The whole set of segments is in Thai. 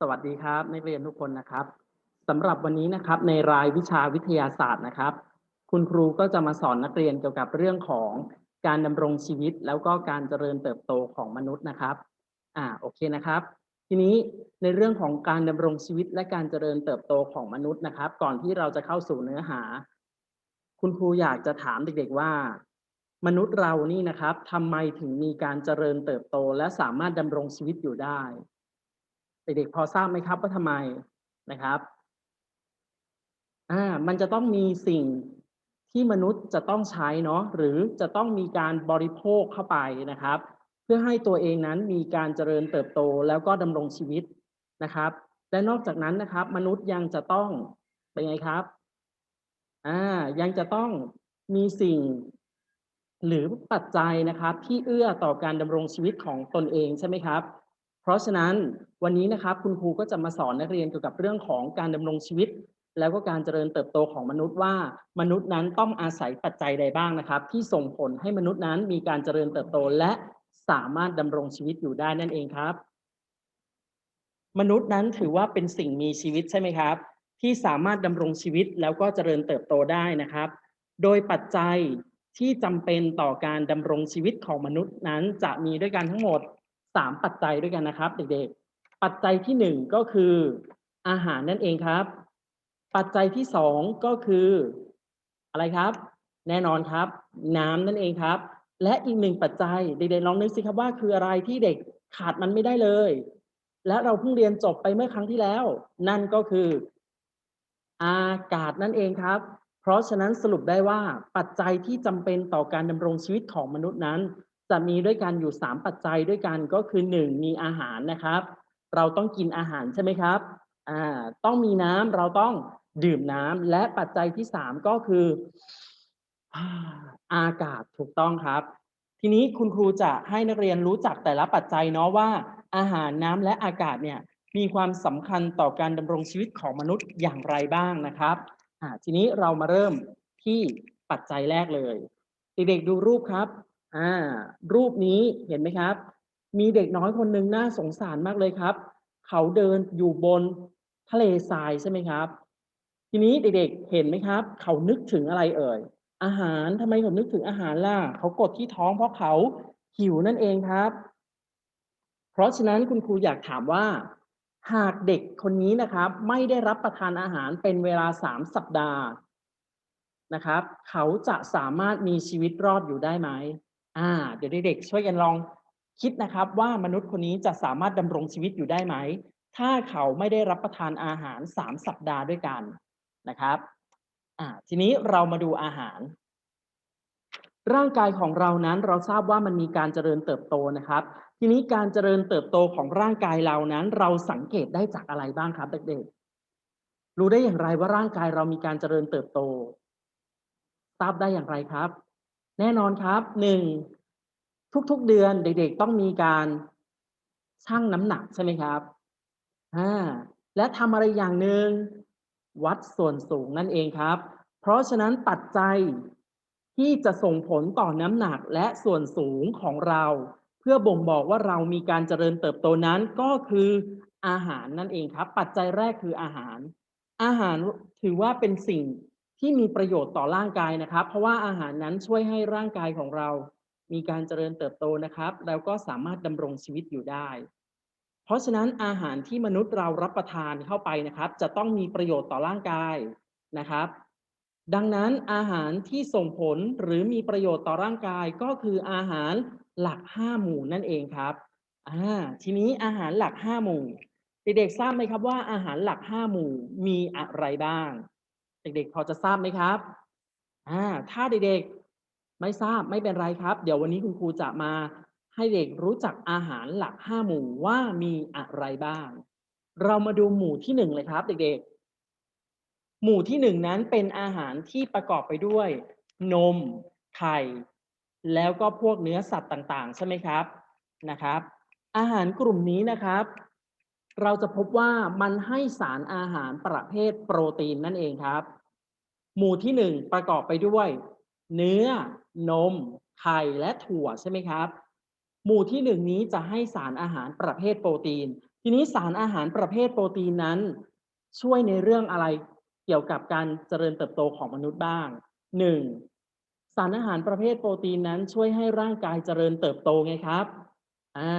สวัสดีครับนักเรียนทุกคนนะครับสำหรับวันนี้นะครับในรายวิชาวิทยาศาสตร์นะครับ คุณครูก็จะมาสอนนักเรียนเกี่ยวกับเรื่องของการดำรงชีวิต แล้วก็การเจริญเติบโตของมนุษย์นะครับอ่าโอเคนะครับ ทีนี้ในเรื่องของการดำรงชีวิตและการเจริญเติบโตของมนุษย์นะครับ ก่อนที่เราจะเข้าสู่เนื้อหา คุณครูอยากจะถามเด็กๆว่า มนุษย์เรานี่นะครับทำไมถึงมีการเจริญเติบโต และสามารถดำรงชีวิตอยู่ได้ เด็กๆพอทราบไหมครับว่าทำไมนะครับอ่ามันจะต้องมีสิ่งที่มนุษย์จะต้องใช้เนาะหรือจะต้องมีการบริโภคเข้าไปนะครับ เพื่อให้ตัวเองนั้นมีการเจริญเติบโตแล้วก็ดำรงชีวิตนะครับ และนอกจากนั้นนะครับ มนุษย์ยังจะต้องเป็นไงครับอ่ายังจะต้องมีสิ่งหรือปัจจัยนะครับ ที่เอื้อต่อการดำรงชีวิตของตนเองใช่ไหมครับ เพราะฉะนั้นวันนี้นะครับคุณครูก็จะมาสอนนักเรียนเกี่ยวกับเรื่องของการดำรงชีวิต แล้วก็การเจริญเติบโตของมนุษย์ว่า มนุษย์นั้นต้องอาศัยปัจจัยใดบ้างนะครับ ที่ส่งผลให้มนุษย์นั้นมีการเจริญเติบโตและสามารถดำรงชีวิตอยู่ได้นั่นเองครับ มนุษย์นั้นถือว่าเป็นสิ่งมีชีวิตใช่ไหมครับ ที่สามารถดำรงชีวิตแล้วก็เจริญเติบโตได้นะครับ โดยปัจจัยที่จำเป็นต่อการดำรงชีวิตของมนุษย์นั้นจะมีด้วยกันทั้งหมด สามปัจจัยด้วยกันนะครับ เด็กๆ ปัจจัยที่หนึ่งก็คืออาหารนั่นเองครับ ปัจจัยที่สองก็คือ อะไรครับ แน่นอนครับ น้ำนั่นเองครับ และอีกหนึ่งปัจจัยเด็กๆลองนึกสิครับว่าคืออะไรที่เด็กขาดมันไม่ได้เลย และเราเพิ่งเรียนจบไปเมื่อครั้งที่แล้ว นั่นก็คือ อากาศนั่นเองครับ เพราะฉะนั้นสรุปได้ว่าปัจจัยที่จำเป็นต่อการดำรงชีวิตของมนุษย์นั้น จะมีด้วยกันอยู่ 3 ปัจจัยด้วยกันก็คือ 1 มีอาหารนะครับ เราต้องกินอาหารใช่ไหมครับอ่าต้องมีน้ำเราต้องดื่มน้ำและปัจจัยที่ 3 ก็คืออากาศถูกต้องครับ ทีนี้คุณครูจะให้นักเรียนรู้จักแต่ละปัจจัยเนาะว่า อาหารน้ำและอากาศเนี่ยมีความสำคัญต่อการดำรงชีวิตของมนุษย์อย่างไรบ้างนะครับอ่าทีนี้เรามาเริ่มที่ปัจจัยแรกเลยเด็กๆดูรูปครับ อ่ารูปนี้เห็นไหมครับ มีเด็กน้อยคนหนึ่งน่าสงสารมากเลยครับ เขาเดินอยู่บนทะเลทรายใช่ไหมครับ ทีนี้เด็กๆเห็นไหมครับ เขานึกถึงอะไรเอ่ย อาหารทำไมเขานึกถึงอาหารล่ะ เขากดที่ท้องเพราะเขาหิวนั่นเองครับ เพราะฉะนั้นคุณครูอยากถามว่า หากเด็กคนนี้นะครับ ไม่ได้รับประทานอาหารเป็นเวลาสามสัปดาห์นะครับ เขาจะสามารถมีชีวิตรอดอยู่ได้ไหม อ่า เดี๋ยวเด็กๆช่วยกันลองคิดนะครับว่ามนุษย์คนนี้จะสามารถดำรงชีวิตอยู่ได้ไหม ถ้าเขาไม่ได้รับประทานอาหารสามสัปดาห์ด้วยกันนะครับอ่าทีนี้เรามาดูอาหาร ร่างกายของเรานั้นเราทราบว่ามันมีการเจริญเติบโตนะครับ ทีนี้การเจริญเติบโตของร่างกายเรานั้น เราสังเกตได้จากอะไรบ้างครับเด็กๆรู้ได้อย่างไรว่าร่างกายเรามีการเจริญเติบโตทราบได้อย่างไรครับ แน่นอนครับหนึ่งทุกๆเดือนเด็ก ๆ ต้องมีการชั่งน้ำหนักใช่ไหมครับอ่าและทำอะไรอย่างหนึ่งวัดส่วนสูงนั่นเองครับ เพราะฉะนั้นปัจจัยที่จะส่งผลต่อน้ำหนักและส่วนสูงของเรา เพื่อบ่งบอกว่าเรามีการเจริญเติบโตนั้นก็คืออาหารนั่นเองครับ ปัจจัยแรกคืออาหาร อาหารถือว่าเป็นสิ่ง ที่มีประโยชน์ต่อร่างกายนะครับ เพราะว่าอาหารนั้นช่วยให้ร่างกายของเรา มีการเจริญเติบโตนะครับ แล้วก็สามารถดำรงชีวิตอยู่ได้ เพราะฉะนั้นอาหารที่มนุษย์เรารับประทานเข้าไปนะครับ จะต้องมีประโยชน์ต่อร่างกายนะครับ ดังนั้นอาหารที่ส่งผลหรือมีประโยชน์ต่อร่างกายก็คืออาหารหลักห้าหมู่นั่นเองครับอ่าทีนี้อาหารหลักห้าหมู่เด็กๆทราบไหมครับว่าอาหารหลักห้าหมู่มีอะไรบ้าง เด็กๆ พอจะทราบไหมครับอ่าถ้าเด็กๆ ไม่ทราบไม่เป็นไรครับ เดี๋ยววันนี้คุณครูจะมาให้เด็กรู้จักอาหารหลักห้าหมู่ว่ามีอะไรบ้าง เรามาดูหมู่ที่หนึ่งเลยครับ เด็กๆ หมู่ที่หนึ่งนั้นเป็นอาหารที่ประกอบไปด้วย นม ไข่ แล้วก็พวกเนื้อสัตว์ต่างๆ ใช่ไหมครับนะครับ อาหารกลุ่มนี้นะครับ เราจะพบว่ามันให้สารอาหารประเภทโปรตีนนั่นเองครับ หมู่ที่หนึ่งประกอบไปด้วย เนื้อนม ไข่และถั่วใช่ไหมครับ หมู่ที่หนึ่งนี้จะให้สารอาหารประเภทโปรตีน ทีนี้สารอาหารประเภทโปรตีนนั้น ช่วยในเรื่องอะไรเกี่ยวกับการเจริญเติบโตของมนุษย์บ้างหนึ่งสารอาหารประเภทโปรตีนนั้นช่วยให้ร่างกายเจริญเติบโตไงครับอ่า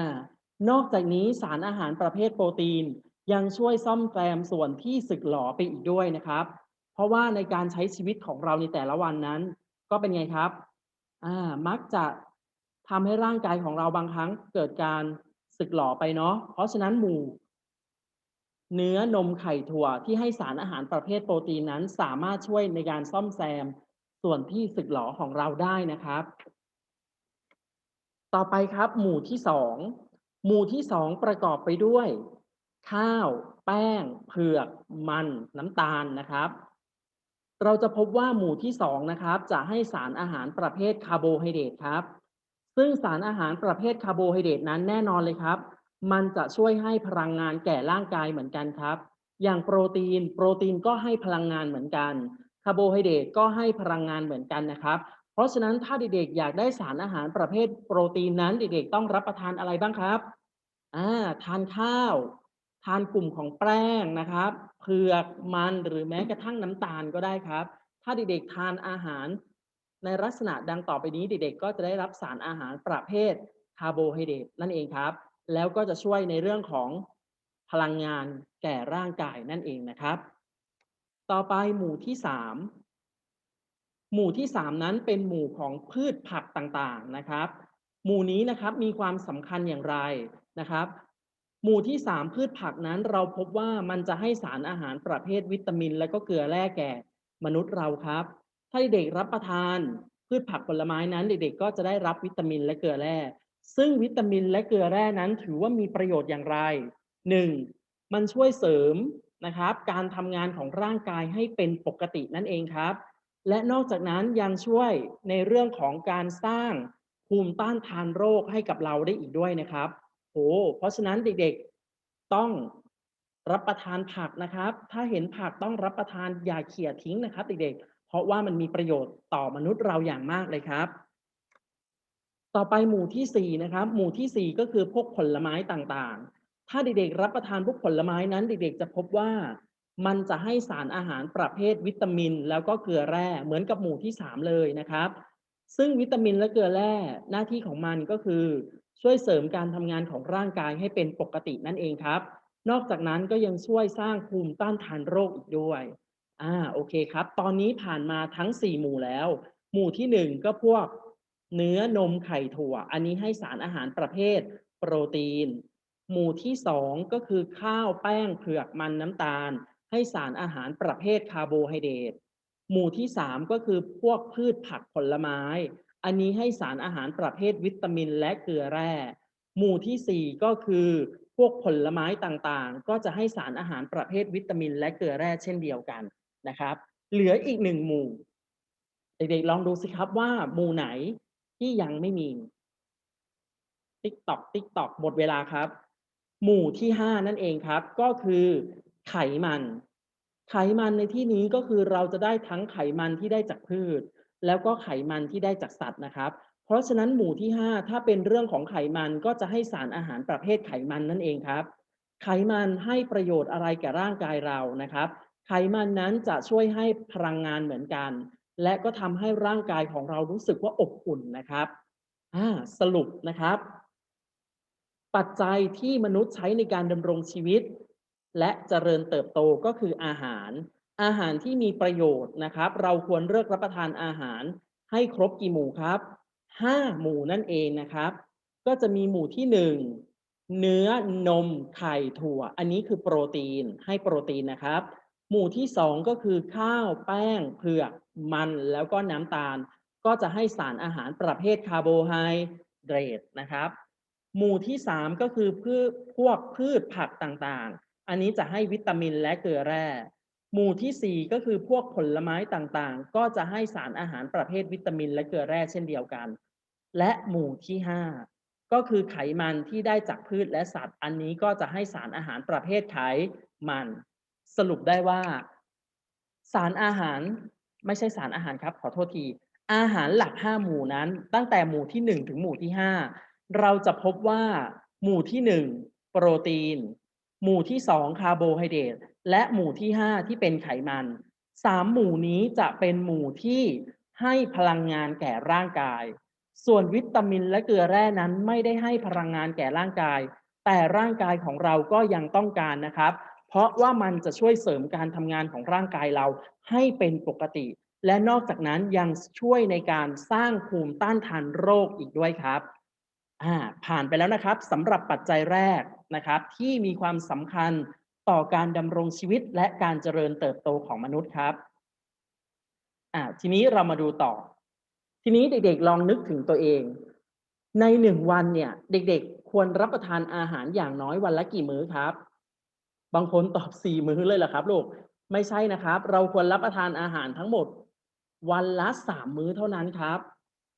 นอกจากนี้สารอาหารประเภทโปรตีนยังช่วยซ่อมแซมส่วนที่สึกหรอไปอีกด้วยนะครับ เพราะว่าในการใช้ชีวิตของเราในแต่ละวันนั้น ก็เป็นไงครับอ่ามักจะทำให้ร่างกายของเราบางครั้งเกิดการสึกหรอไปเนาะเพราะฉะนั้นหมู่ เนื้อนมไข่ถั่วที่ให้สารอาหารประเภทโปรตีนนั้น สามารถช่วยในการซ่อมแซมส่วนที่สึกหรอของเราได้นะครับ ต่อไปครับหมู่ที่สองหมู่ที่สองประกอบไปด้วย ข้าว แป้ง เผือก มัน น้ำตาลนะครับ เราจะพบว่าหมู่ที่สองนะครับจะให้สารอาหารประเภทคาร์โบไฮเดรตครับ ซึ่งสารอาหารประเภทคาร์โบไฮเดรตนั้นแน่นอนเลยครับ มันจะช่วยให้พลังงานแก่ร่างกายเหมือนกันครับ อย่างโปรตีน โปรตีนก็ให้พลังงานเหมือนกันคาร์โบไฮเดรตก็ให้พลังงานเหมือนกันนะครับ เพราะฉะนั้นถ้าเด็กๆอยากได้สารอาหารประเภทโปรตีนนั้นเด็กๆต้องรับประทานอะไรบ้างครับอ่าทานข้าว ทานกลุ่มของแป้งนะครับเผือกมันหรือแม้กระทั่งน้ำตาลก็ได้ครับ ถ้าเด็กๆทานอาหารในลักษณะดังต่อไปนี้เด็กๆก็จะได้รับสารอาหารประเภทคาร์โบไฮเดรตนั่นเองครับ แล้วก็จะช่วยในเรื่องของพลังงานแก่ร่างกายนั่นเองนะครับ ต่อไปหมู่ที่สามหมู่ที่สามนั้นเป็นหมู่ของพืชผักต่างๆนะครับ หมู่นี้นะครับมีความสำคัญอย่างไรนะครับ หมู่ที่สามพืชผักนั้นเราพบว่ามันจะให้สารอาหารประเภทวิตามิน และก็เกลือแร่แก่ มนุษย์เราครับ ถ้าเด็กรับประทานพืชผักผลไม้นั้น เด็กๆ ก็จะได้รับวิตามินและเกลือแร่ ซึ่งวิตามินและเกลือแร่นั้น ถือว่ามีประโยชน์อย่างไรหนึ่งมันช่วยเสริมนะครับ การทำงานของร่างกายให้เป็นปกตินั่นเองครับ และนอกจากนั้นยังช่วยในเรื่องของการสร้างภูมิต้านทานโรคให้กับเราได้อีกด้วยนะครับ โอ้เพราะฉะนั้นเด็กๆต้องรับประทานผักนะครับ ถ้าเห็นผักต้องรับประทานอย่าเขี่ยทิ้งนะครับ เด็กๆ เพราะว่ามันมีประโยชน์ต่อมนุษย์เราอย่างมากเลยครับ ต่อไปหมู่ที่สี่นะครับ หมู่ที่สี่ก็คือพวกผลไม้ต่างๆ ถ้าเด็กๆ รับประทานพวกผลไม้นั้น เด็กๆ จะพบว่ามันจะให้สารอาหารประเภทวิตามิน แล้วก็เกลือแร่เหมือนกับหมู่ที่สามเลยนะครับ ซึ่งวิตามินและเกลือแร่หน้าที่ของมันก็คือ ช่วยเสริมการทำงานของร่างกายให้เป็นปกตินั่นเองครับ นอกจากนั้นก็ยังช่วยสร้างภูมิต้านทานโรคอีกด้วยอ่าโอเคครับ ตอนนี้ผ่านมาทั้ง 4 หมู่แล้ว หมู่ที่ 1 ก็พวกเนื้อนมไข่ถั่ว อันนี้ให้สารอาหารประเภท โปรตีน หมู่ที่ 2 ก็คือข้าวแป้งเผือกมันน้ำตาล ให้สารอาหารประเภทคาร์โบไฮเดรตหมู่ที่ 3 ก็คือพวกพืชผักผลไม้ อันนี้ให้สารอาหารประเภทวิตามินและเกลือแร่ หมู่ที่ 4 ก็คือพวกผลไม้ต่างๆ ก็จะให้สารอาหารประเภทวิตามิน และเกลือแร่เช่นเดียวกันนะครับ เหลืออีกหนึ่งหมู่ เด็กๆลองดูสิครับว่าหมู่ไหนที่ยังไม่มี ติ๊กตอกติ๊กตอกหมดเวลาครับ หมู่ที่ห้านั่นเองครับ ก็คือ ไขมัน ไขมันในที่นี้ก็คือเราจะได้ทั้งไขมันที่ได้จากพืช แล้วก็ไขมันที่ได้จากสัตว์นะครับ เพราะฉะนั้นหมู่ที่ห้าถ้าเป็นเรื่องของไขมันก็จะให้สารอาหารประเภทไขมันนั่นเองครับ ไขมันให้ประโยชน์อะไรแก่ร่างกายเรานะครับ ไขมันนั้นจะช่วยให้พลังงานเหมือนกัน และก็ทำให้ร่างกายของเรารู้สึกว่าอบอุ่นนะครับอ่าสรุปนะครับ ปัจจัยที่มนุษย์ใช้ในการดำรงชีวิต และเจริญเติบโตก็คืออาหาร อาหารที่มีประโยชน์นะครับ เราควรเลือกรับประทานอาหารให้ครบกี่หมู่ครับห้าหมู่นั่นเองนะครับ ก็จะมีหมู่ที่หนึ่งเนื้อนมไข่ถั่ว อันนี้คือโปรตีนให้โปรตีนนะครับ หมู่ที่สองก็คือข้าวแป้งเผือกมันแล้วก็น้ำตาล ก็จะให้สารอาหารประเภทคาร์โบไฮเดรตนะครับ หมู่ที่สามก็คือพืชพวกพืชผักต่างๆ อันนี้จะให้วิตามินและเกลือแร่ หมู่ที่สี่ก็คือพวกผลไม้ต่างๆ ก็จะให้สารอาหารประเภทวิตามินและเกลือแร่เช่นเดียวกัน และหมู่ที่ห้าก็คือไขมันที่ได้จากพืชและสัตว์ อันนี้ก็จะให้สารอาหารประเภทไขมัน สรุปได้ว่า สารอาหารไม่ใช่สารอาหารครับ ขอโทษที อาหารหลักห้าหมู่นั้น ตั้งแต่หมู่ที่หนึ่งถึงหมู่ที่ห้าเราจะพบว่า หมู่ที่หนึ่งโปรตีน หมู่ที่สองคาร์โบไฮเดรต และหมู่ที่ห้าที่เป็นไขมันสามหมู่นี้จะเป็นหมู่ที่ให้พลังงานแก่ร่างกาย ส่วนวิตามินและเกลือแร่นั้นไม่ได้ให้พลังงานแก่ร่างกาย แต่ร่างกายของเราก็ยังต้องการนะครับ เพราะว่ามันจะช่วยเสริมการทำงานของร่างกายเราให้เป็นปกติ และนอกจากนั้นยังช่วยในการสร้างภูมิต้านทานโรคอีกด้วยครับอ่าผ่านไปแล้วนะครับสำหรับปัจจัยแรกนะครับ ที่มีความสำคัญ ต่อการดำรงชีวิตและการเจริญเติบโตของมนุษย์ครับอ่าทีนี้เรามาดูต่อ ทีนี้เด็กๆลองนึกถึงตัวเอง ในหนึ่งวันเนี่ย เด็กๆ ควรรับประทานอาหารอย่างน้อยวันละกี่มื้อครับ บางคนตอบสี่มื้อเลยเหรอครับลูกไม่ใช่นะครับ เราควรรับประทานอาหารทั้งหมด วันละสามมื้อเท่านั้นครับ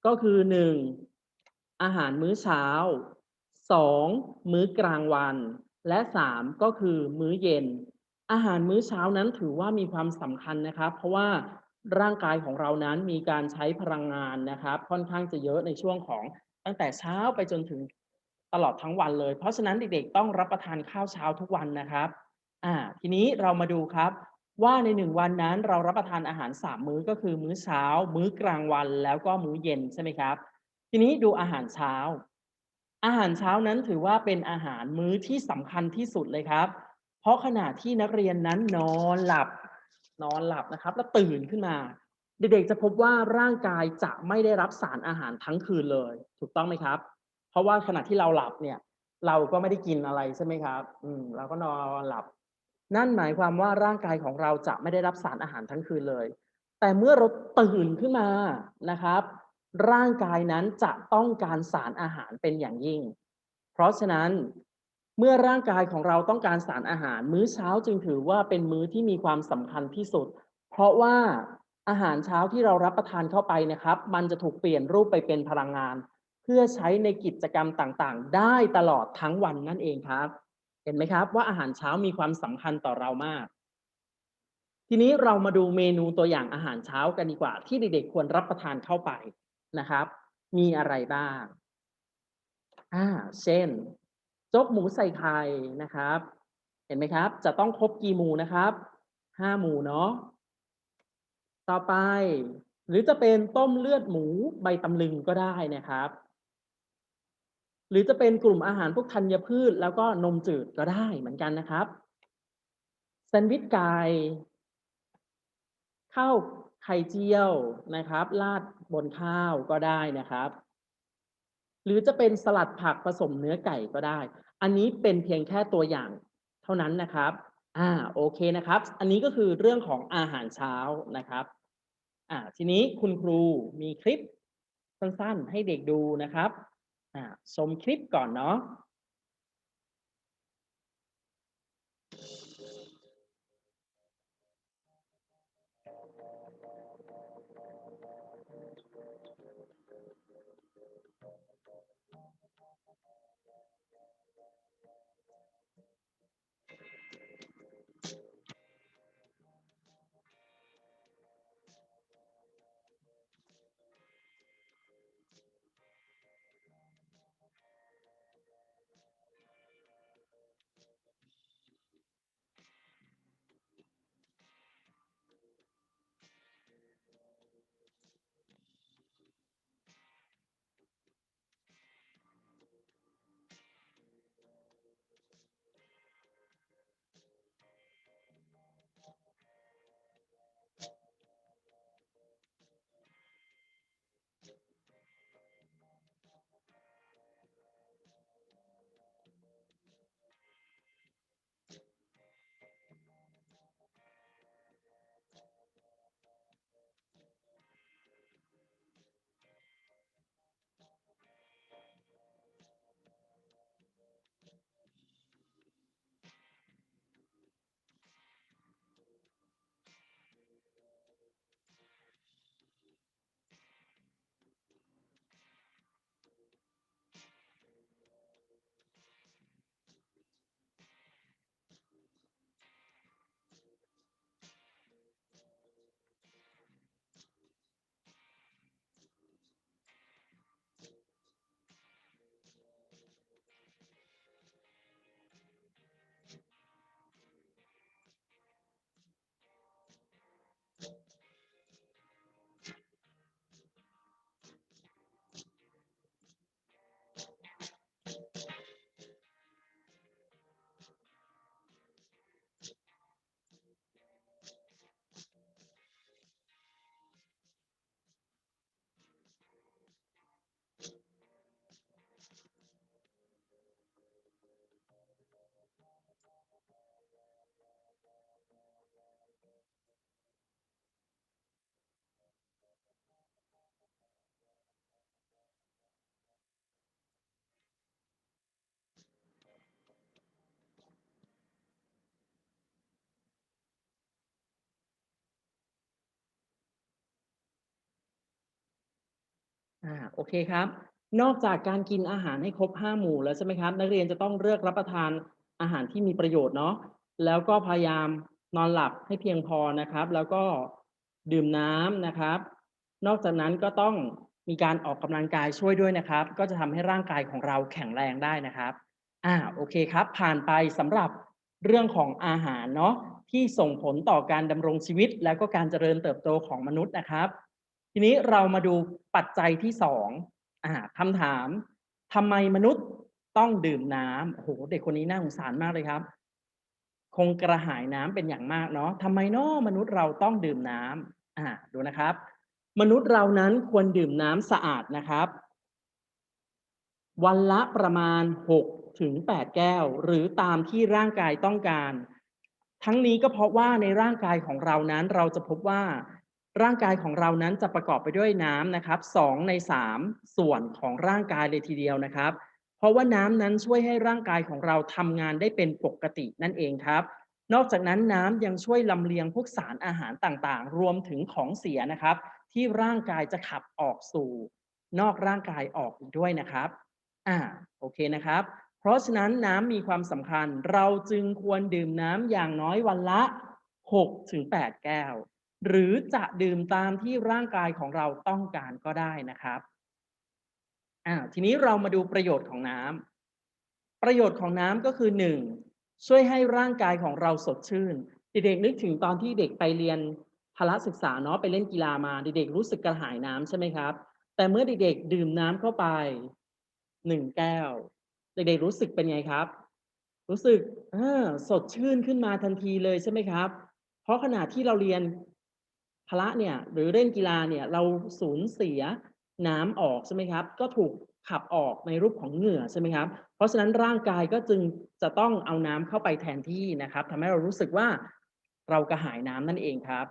ก็คือหนึ่งอาหารมื้อเช้าสองมื้อกลางวัน และสามก็คือมื้อเย็น อาหารมื้อเช้านั้นถือว่ามีความสำคัญนะครับ เพราะว่าร่างกายของเรานั้นมีการใช้พลังงานนะครับ ค่อนข้างจะเยอะในช่วงของตั้งแต่เช้าไปจนถึงตลอดทั้งวันเลย เพราะฉะนั้นเด็กๆต้องรับประทานข้าวเช้าทุกวันนะครับอ่าทีนี้เรามาดูครับ ว่าในหนึ่งวันนั้นเรารับประทานอาหารสามมื้อก็คือมื้อเช้า มื้อกลางวันแล้วก็มื้อเย็นใช่ไหมครับ ทีนี้ดูอาหารเช้า อาหารเช้านั้นถือว่าเป็นอาหารมื้อที่สำคัญที่สุดเลยครับ เพราะขณะที่นักเรียนนั้นนอนหลับ นอนหลับนะครับ แล้วตื่นขึ้นมา เด็กๆจะพบว่าร่างกายจะไม่ได้รับสารอาหารทั้งคืนเลย ถูกต้องไหมครับ เพราะว่าขณะที่เราหลับเนี่ย เราก็ไม่ได้กินอะไรใช่ไหมครับ อืมเราก็นอนหลับ นั่นหมายความว่าร่างกายของเราจะไม่ได้รับสารอาหารทั้งคืนเลย แต่เมื่อเราตื่นขึ้นมานะครับ ร่างกายนั้นจะต้องการสารอาหารเป็นอย่างยิ่ง เพราะฉะนั้นเมื่อร่างกายของเราต้องการสารอาหาร มื้อเช้าจึงถือว่าเป็นมื้อที่มีความสำคัญที่สุด เพราะว่าอาหารเช้าที่เรารับประทานเข้าไปนะครับ มันจะถูกเปลี่ยนรูปไปเป็นพลังงาน เพื่อใช้ในกิจกรรมต่างๆ ได้ตลอดทั้งวันนั่นเองครับ เห็นไหมครับว่าอาหารเช้ามีความสำคัญต่อเรามาก ทีนี้เรามาดูเมนูตัวอย่างอาหารเช้ากันดีกว่า ที่เด็กๆควรรับประทานเข้าไป นะครับ มีอะไรบ้างอ่าเช่นโจ๊กหมูใส่ไข่นะครับ เห็นไหมครับ จะต้องครบกี่หมูนะครับห้าหมูเนาะต่อไป หรือจะเป็นต้มเลือดหมูใบตำลึงก็ได้นะครับ หรือจะเป็นกลุ่มอาหารพวกธัญพืช แล้วก็นมจืดก็ได้เหมือนกันนะครับแซนด์วิชไก่ข้าว ข่เจียวนะครับราดบนข้าวก็ได้นะครับ หรือจะเป็นสลัดผักผสมเนื้อไก่ก็ได้ อันนี้เป็นเพียงแค่ตัวอย่างเท่านั้นนะครับอ่าโอเคนะครับ อันนี้ก็คือเรื่องของอาหารเช้านะครับอ่าทีนี้คุณครูมีคลิปสั้นๆ ให้เด็กดูนะครับอ่าชมคลิปก่อนเนาะ อ่าโอเคครับ นอกจากการกินอาหารให้ครบห้าหมู่แล้วใช่ไหมครับ นักเรียนจะต้องเลือกรับประทานอาหารที่มีประโยชน์เนาะแล้วก็พยายามนอนหลับให้เพียงพอนะครับ แล้วก็ดื่มน้ำนะครับ นอกจากนั้นก็ต้องมีการออกกำลังกายช่วยด้วยนะครับ ก็จะทำให้ร่างกายของเราแข็งแรงได้นะครับอ่าโอเคครับ ผ่านไปสำหรับเรื่องของอาหารเนาะที่ส่งผลต่อการดำรงชีวิต แล้วก็การเจริญเติบโตของมนุษย์นะครับ ทีนี้เรามาดูปัจจัยที่สองอ่าคำถามทำไมมนุษย์ต้องดื่มน้ำโอ้โหเด็กคนนี้น่าสงสารมากเลยครับ คงกระหายน้ำเป็นอย่างมากเนาะทำไมเนาะมนุษย์เราต้องดื่มน้ำอ่าดูนะครับ มนุษย์เรานั้นควรดื่มน้ำสะอาดนะครับ วันละประมาณ6ถึง8แก้ว หรือตามที่ร่างกายต้องการ ทั้งนี้ก็เพราะว่าในร่างกายของเรานั้นเราจะพบว่า ร่างกายของเรานั้นจะประกอบไปด้วยน้ำนะครับสองในสามส่วนของร่างกายเลยทีเดียวนะครับ เพราะว่าน้ำนั้นช่วยให้ร่างกายของเราทำงานได้เป็นปกตินั่นเองครับ นอกจากนั้นน้ำยังช่วยลำเลียงพวกสารอาหารต่างๆ รวมถึงของเสียนะครับ ที่ร่างกายจะขับออกสู่ นอกร่างกายออกอีกด้วยนะครับอ่าโอเคนะครับ เพราะฉะนั้นน้ำมีความสำคัญ เราจึงควรดื่มน้ำอย่างน้อยวันละ6ถึง8แก้ว หรือจะดื่มตามที่ร่างกายของเราต้องการก็ได้นะครับอ่าทีนี้เรามาดูประโยชน์ของน้ำประโยชน์ของน้ำก็คือหนึ่งช่วยให้ร่างกายของเราสดชื่น เด็กๆนึกถึงตอนที่เด็กไปเรียนพละศึกษาเนาะไปเล่นกีฬามาเด็กๆรู้สึกกระหายน้ำใช่ไหมครับ แต่เมื่อเด็กๆดื่มน้ำเข้าไปหนึ่งแก้ว เด็กๆรู้สึกเป็นไงครับ รู้สึกสดชื่นขึ้นมาทันทีเลยใช่ไหมครับ เพราะขณะที่เราเรียน พละเนี่ยหรือเล่นกีฬาเนี่ยเราสูญเสียน้ำออกใช่ไหมครับ ก็ถูกขับออกในรูปของเหงื่อใช่ไหมครับ เพราะฉะนั้นร่างกายก็จึงจะต้องเอาน้ำเข้าไปแทนที่นะครับทำให้เรารู้สึกว่าเรากระหายน้ำนั่นเองครับ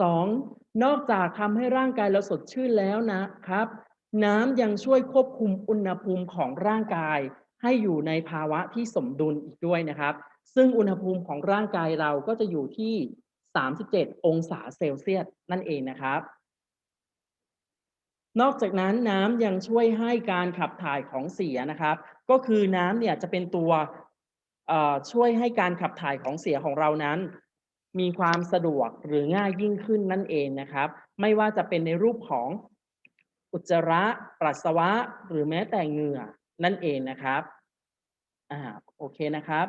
สองนอกจากทำให้ร่างกายเราสดชื่นแล้วนะครับ น้ำยังช่วยควบคุมอุณหภูมิของร่างกาย ให้อยู่ในภาวะที่สมดุลอีกด้วยนะครับ ซึ่งอุณหภูมิของร่างกายเราก็จะอยู่ที่ 37 องศาเซลเซียสนั่นเองนะครับ นอกจากนั้นน้ำยังช่วยให้การขับถ่ายของเสียนะครับ ก็คือน้ำเนี่ยจะเป็นตัวช่วยให้การขับถ่ายของเสียของเรานั้น มีความสะดวกหรือง่ายยิ่งขึ้นนั่นเองนะครับ ไม่ว่าจะเป็นในรูปของอุจจาระปัสสาวะ หรือแม้แต่เหงื่อนั่นเองนะครับอ่าโอเคนะครับ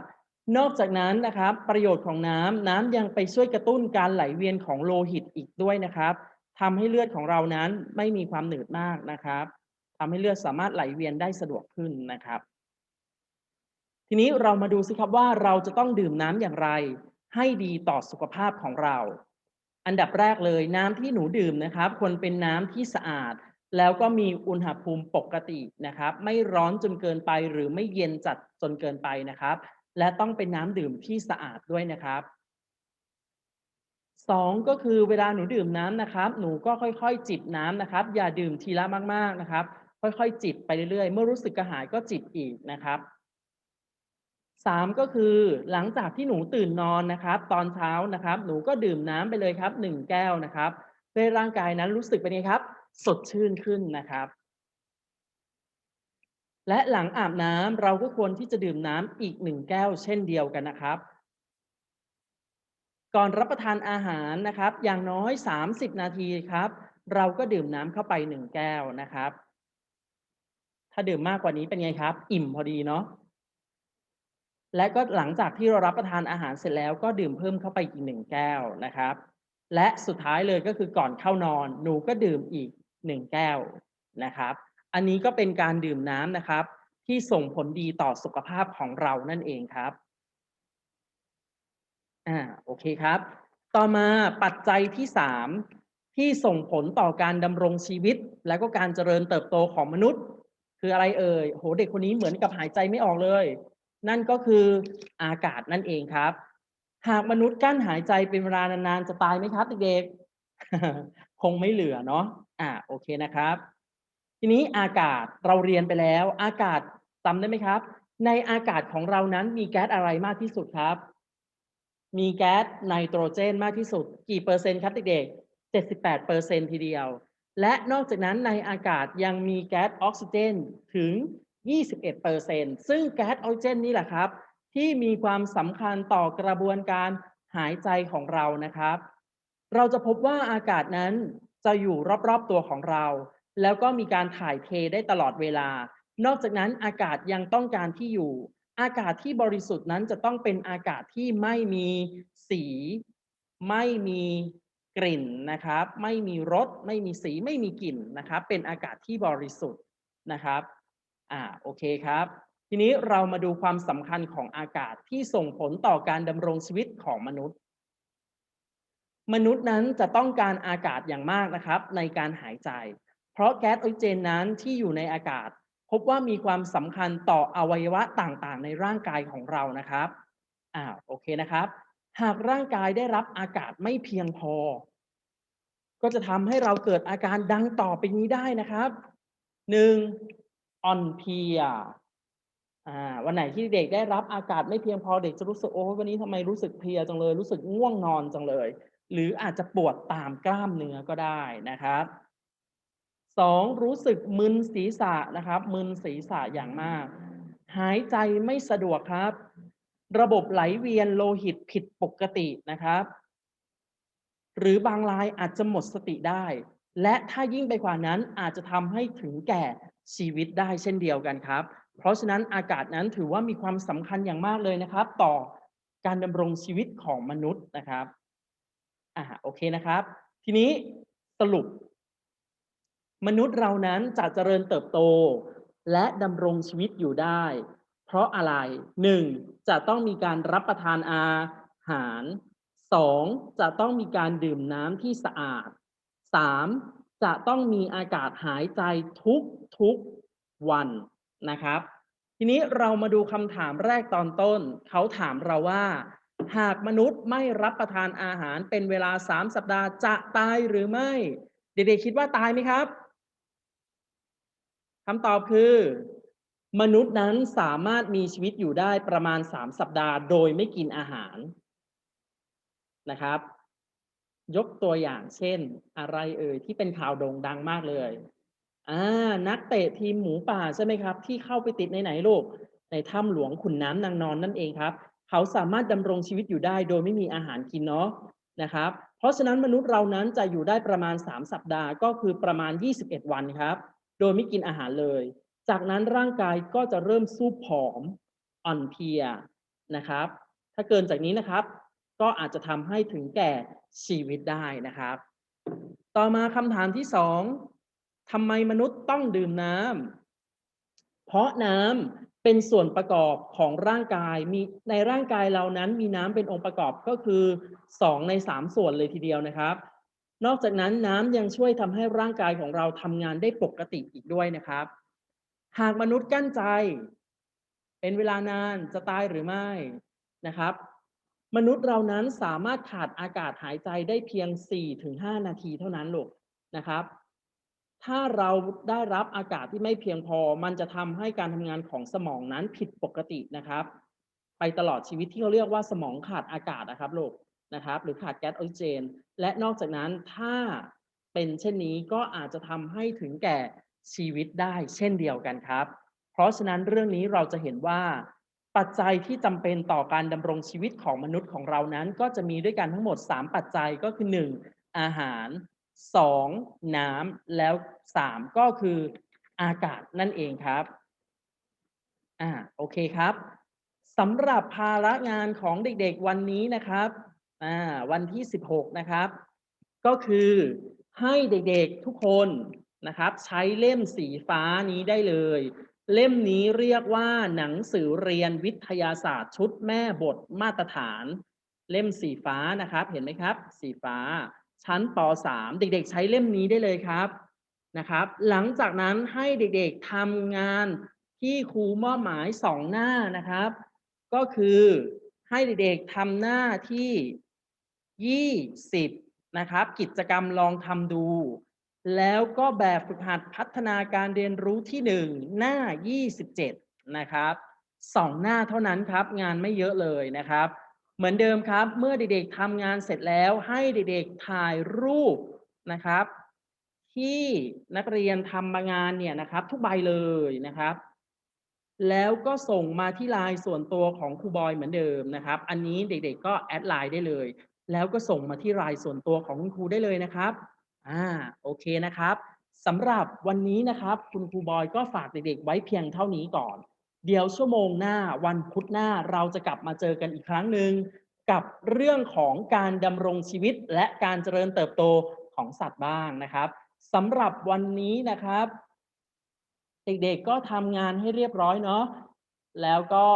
นอกจากนั้นนะครับ ประโยชน์ของน้ำน้ำยังไปช่วยกระตุ้นการไหลเวียนของโลหิตอีกด้วยนะครับทำให้เลือดของเรานั้นไม่มีความหนืดมากนะครับทำให้เลือดสามารถไหลเวียนได้สะดวกขึ้นนะครับ ทีนี้เรามาดูสิครับว่าเราจะต้องดื่มน้ำอย่างไร ให้ดีต่อสุขภาพของเรา อันดับแรกเลยน้ำที่หนูดื่มนะครับ ควรเป็นน้ำที่สะอาด แล้วก็มีอุณหภูมิปกตินะครับ ไม่ร้อนจนเกินไปหรือไม่เย็นจัดจนเกินไปนะครับ และต้องเป็นน้ำดื่มที่สะอาดด้วยนะครับสองก็คือเวลาหนูดื่มน้ำนะครับ หนูก็ค่อยๆ จิบน้ำนะครับ อย่าดื่มทีละมากๆนะครับ ค่อยๆ จิบไปเรื่อยๆ เมื่อรู้สึกกระหายก็จิบอีกนะครับสามก็คือหลังจากที่หนูตื่นนอนนะครับ ตอนเช้านะครับ หนูก็ดื่มน้ำไปเลยครับหนึ่งแก้วนะครับเพื่อร่างกายนั้นรู้สึกเป็นไงครับ สดชื่นขึ้นนะครับ และหลังอาบน้ำเราก็ควรที่จะดื่มน้ำอีกหนึ่งแก้วเช่นเดียวกันนะครับ ก่อนรับประทานอาหารนะครับ อย่างน้อย 30 นาทีครับ เราก็ดื่มน้ำเข้าไปหนึ่งแก้วนะครับ ถ้าดื่มมากกว่านี้เป็นไงครับ อิ่มพอดีเนาะและก็หลังจากที่เรารับประทานอาหารเสร็จแล้วก็ดื่มเพิ่มเข้าไปอีกหนึ่งแก้วนะครับ และสุดท้ายเลยก็คือก่อนเข้านอนหนูก็ดื่มอีกหนึ่งแก้วนะครับ อันนี้ก็เป็นการดื่มน้ำนะครับ ที่ส่งผลดีต่อสุขภาพของเรานั่นเองครับอ่าโอเคครับ ต่อมาปัจจัยที่สามที่ส่งผลต่อการดำรงชีวิต และก็การเจริญเติบโตของมนุษย์ คืออะไรเอ่ยโหเด็กคนนี้เหมือนกับหายใจไม่ออกเลย นั่นก็คืออากาศนั่นเองครับ หากมนุษย์กั้นหายใจเป็นเวลานานๆจะตายไหมครับเด็กๆคงไม่เหลือเนาะอ่าโอเคนะครับ ทีนี้อากาศเราเรียนไปแล้ว อากาศจำได้ไหมครับ ในอากาศของเรานั้นมีแก๊สอะไรมากที่สุดครับ มีแก๊สไนโตรเจนมากที่สุด กี่เปอร์เซ็นต์ครับเด็กๆ78เปอร์เซ็นทีเดียว และนอกจากนั้นในอากาศยังมีแก๊สออกซิเจนถึง 21%ซึ่งแก๊สออกซิเจนนี่แหละครับ ที่มีความสำคัญต่อกระบวนการหายใจของเรานะครับ เราจะพบว่าอากาศนั้นจะอยู่รอบๆตัวของเรา แล้วก็มีการถ่ายเทได้ตลอดเวลา นอกจากนั้นอากาศยังต้องการที่อยู่ อากาศที่บริสุทธิ์นั้นจะต้องเป็นอากาศที่ไม่มีสี ไม่มีกลิ่นนะครับ ไม่มีรส ไม่มีสี ไม่มีกลิ่นนะครับ เป็นอากาศที่บริสุทธิ์นะครับ อ่า โอเคครับ ทีนี้เรามาดูความสำคัญของอากาศที่ส่งผลต่อการดำรงชีวิตของมนุษย์ มนุษย์นั้นจะต้องการอากาศอย่างมากนะครับ ในการหายใจ เพราะแก๊สออกซิเจนนั้นที่อยู่ในอากาศ พบว่ามีความสำคัญต่ออวัยวะต่างๆ ในร่างกายของเรานะครับอ่าโอเคนะครับ หากร่างกายได้รับอากาศไม่เพียงพอ ก็จะทำให้เราเกิดอาการดังต่อไปนี้ได้นะครับหนึ่งอ่อนเพลียอ่าวันไหนที่เด็กได้รับอากาศไม่เพียงพอเด็กจะรู้สึกโอ้ยวันนี้ทำไมรู้สึกเพลียจังเลย รู้สึกง่วงนอนจังเลย หรืออาจจะปวดตามกล้ามเนื้อก็ได้นะครับ สองรู้สึกมึนศีรษะนะครับ มึนศีรษะอย่างมาก หายใจไม่สะดวกครับ ระบบไหลเวียนโลหิตผิดปกตินะครับ หรือบางรายอาจจะหมดสติได้ และถ้ายิ่งไปกว่านั้นอาจจะทำให้ถึงแก่ชีวิตได้เช่นเดียวกันครับ เพราะฉะนั้นอากาศนั้นถือว่ามีความสำคัญอย่างมากเลยนะครับ ต่อการดำรงชีวิตของมนุษย์นะครับอ่าโอเคนะครับ ทีนี้สรุป มนุษย์เรานั้นจะเจริญเติบโต และดำรงชีวิตอยู่ได้ เพราะอะไรหนึ่งจะต้องมีการรับประทานอาหารสองจะต้องมีการดื่มน้ำที่สะอาดสามจะต้องมีอากาศหายใจทุกทุกวันนะครับ ทีนี้เรามาดูคำถามแรกตอนต้น เขาถามเราว่า หากมนุษย์ไม่รับประทานอาหารเป็นเวลาสามสัปดาห์จะตายหรือไม่ เด็กๆคิดว่าตายไหมครับ คำตอบคือ มนุษย์นั้นสามารถมีชีวิตอยู่ได้ประมาณสามสัปดาห์ โดยไม่กินอาหารนะครับ ยกตัวอย่างเช่น อะไรเอ่ยที่เป็นข่าวโด่งดังมากเลยอ่านักเตะทีมหมูป่าใช่ไหมครับ ที่เข้าไปติดในไหนลูกในถ้ำหลวงขุนน้ำนางนอนนั่นเองครับ เขาสามารถดำรงชีวิตอยู่ได้ โดยไม่มีอาหารกินเนาะนะครับ เพราะฉะนั้นมนุษย์เรานั้นจะอยู่ได้ประมาณ 3 สัปดาห์ก็คือประมาณ 21 วันครับ โดยไม่กินอาหารเลย จากนั้นร่างกายก็จะเริ่มสู้ผอมอ่อนเพลียนะครับ ถ้าเกินจากนี้นะครับ ก็อาจจะทำให้ถึงแก่ชีวิตได้นะครับ ต่อมาคำถามที่สองทำไมมนุษย์ต้องดื่มน้ำเพราะน้ำเป็นส่วนประกอบของร่างกายมีในร่างกายเรานั้นมีน้ำเป็นองค์ประกอบก็คือสองในสามส่วนเลยทีเดียวนะครับ นอกจากนั้นน้ำยังช่วยทำให้ร่างกายของเราทำงานได้ปกติอีกด้วยนะครับ หากมนุษย์กั้นใจ เป็นเวลานานจะตายหรือไม่นะครับ มนุษย์เรานั้นสามารถขาดอากาศหายใจได้เพียง 4-5 นาทีเท่านั้นลูกนะครับ ถ้าเราได้รับอากาศที่ไม่เพียงพอ มันจะทำให้การทำงานของสมองนั้นผิดปกตินะครับ ไปตลอดชีวิตที่เขาเรียกว่าสมองขาดอากาศนะครับลูก นะครับ หรือขาดแก๊สออกซิเจน และนอกจากนั้นถ้าเป็นเช่นนี้ก็อาจจะทำให้ถึงแก่ชีวิตได้เช่นเดียวกันครับ เพราะฉะนั้นเรื่องนี้เราจะเห็นว่า ปัจจัยที่จำเป็นต่อการดำรงชีวิตของมนุษย์ของเรานั้น ก็จะมีด้วยกันทั้งหมด 3 ปัจจัยก็คือ 1. อาหาร 2. น้ำแล้ว 3 ก็คืออากาศนั่นเองครับอ่าโอเคครับสำหรับภาระงานของเด็กๆวันนี้นะครับ อ่าวันที่ 16 นะครับ ก็คือให้เด็กๆทุกคนนะครับ ใช้เล่มสีฟ้านี้ได้เลย เล่มนี้เรียกว่าหนังสือเรียนวิทยาศาสตร์ชุดแม่บทมาตรฐาน เล่มสีฟ้านะครับ เห็นไหมครับ สีฟ้า ชั้นป .3 เด็กๆ ใช้เล่มนี้ได้เลยครับนะครับ หลังจากนั้นให้เด็กๆทำงานที่ครูมอบหมายสองหน้านะครับ ก็คือให้เด็กๆทำหน้าที่ 20 นะครับ กิจกรรมลองทำดู แล้วก็แบบฝึกหัดพัฒนาการเรียนรู้ที่ 1 หน้า 27 นะครับสองหน้าเท่านั้นครับ งานไม่เยอะเลยนะครับ เหมือนเดิมครับ เมื่อเด็กๆทำงานเสร็จแล้วให้เด็กๆถ่ายรูปนะครับทที่นักเรียนทำมางานเนี่ยนะครับ ทุกใบเลยนะครับแล้วก็ส่งมาที่ไลน์ส่วนตัวของครูบอยเหมือนเดิมนะครับ อันนี้เด็กๆก็แอดไลน์ได้เลย แล้วก็ส่งมาที่ไลน์ส่วนตัวของคุณครูได้เลยนะครับ อ่า โอเคนะครับสำหรับวันนี้นะครับ คุณครูบอยก็ฝากเด็กๆ ไว้เพียงเท่านี้ก่อน เดี๋ยวชั่วโมงหน้าวันพุธหน้าเราจะกลับมาเจอกันอีกครั้งหนึ่งกับเรื่องของการดำรงชีวิตและการเจริญเติบโตของสัตว์บ้างนะครับสำหรับวันนี้นะครับ เด็กๆก็ทำงานให้เรียบร้อยเนาะแล้วก็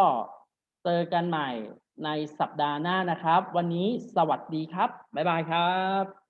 เจอกันใหม่ ในสัปดาห์หน้านะครับ วันนี้สวัสดีครับ บ๊ายบายครับ